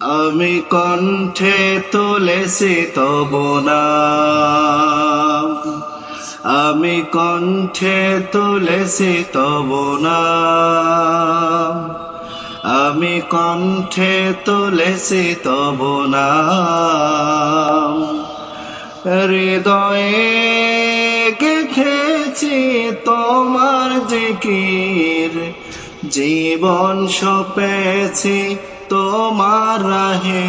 আমি কণ্ঠে তুলেছি তব নাম আমি কণ্ঠে তুলেছি তব নাম আমি কণ্ঠে তুলেছি তব নাম হৃদয়ে গেথেছি তোমার জিকির। জীবন সপেছি তোমার রাহে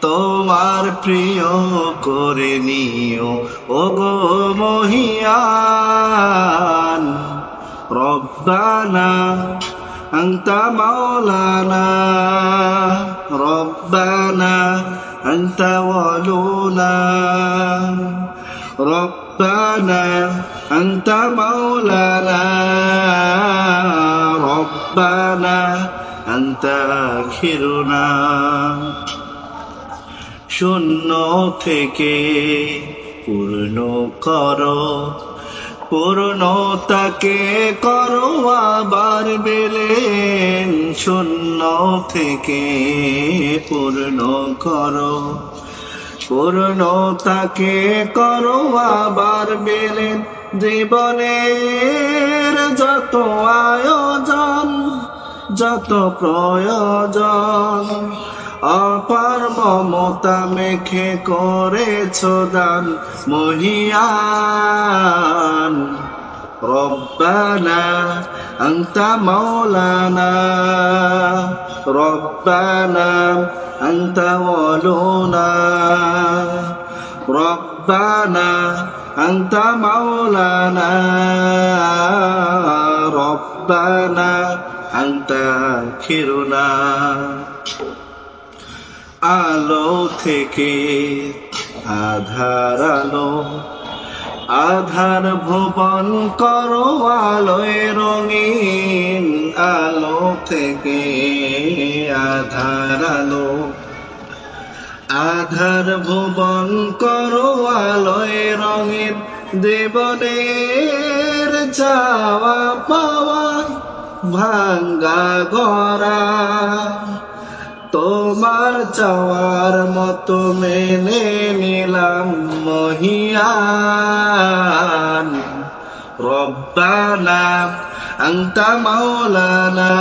তোমার প্রিয় করে নিও ও গো মহিয়ান রব্বানা أنت مولانا ربنا أنت ولونا ربنا أنت مولانا ربنا أنت آخرنا শূন্য থেকে পূর্ণ করো পূর্ণতাকে করো আবার বেলেন শূন্য থেকে পূর্ণ করো পূর্ণতাকে করো আবার বেলেন জীবনের যত আয়োজন যত প্রয়োজন, অপার মমতা মেখে করেছ দান মহিয়ান। রব্বানা আংতা মাওলানা, রব্বানা আংতা অলোনা রব্বানা আংতা মাওলানা, রব্বানা আন্তাখিরুনা আলো থেকে আধার আলো, আধার ভুবন করো আলোয় রঙিন আলো থেকে আধার আলো। আধার ভুবন করো আলোয় রঙিন দেবনের যাওয়া পাওয়া ভাঙ্গা গড়া। তোমার চাওয়ার মতো মেনে নিলাম মহিয়ান। রব্বানা আংতা মাওলানা।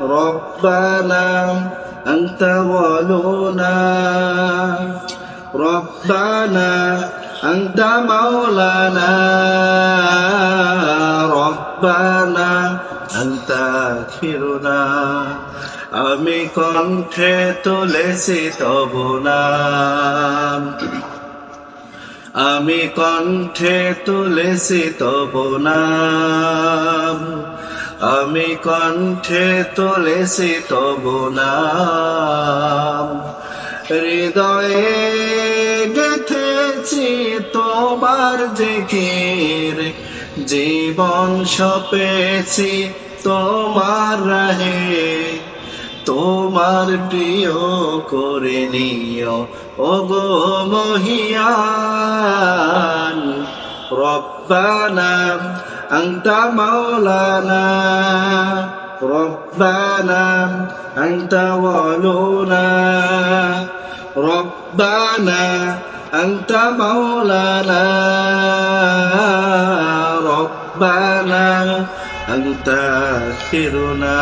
রব্বানা আংতা না রব্বানা আংতা মাওলানা। রব্বানা আস্তাগফিরুনা আমি কণ্ঠে তুলেছি তব না আমি কণ্ঠে তুলেছি তব না আমি কণ্ঠে তুলেছি তব না হৃদয়ে গেথেছি তোমার জিকির, জীবন সপেছি তোমার রাহে, তোমার প্রিয় করে নিও। ওগো মহিয়ান, রব্বানা, আংটা মাওলানা, রব্বানা, আংটা ওয়ালুনা, রব্বানা, আংটা মাওলানা, রব্বানা أنت آخرنا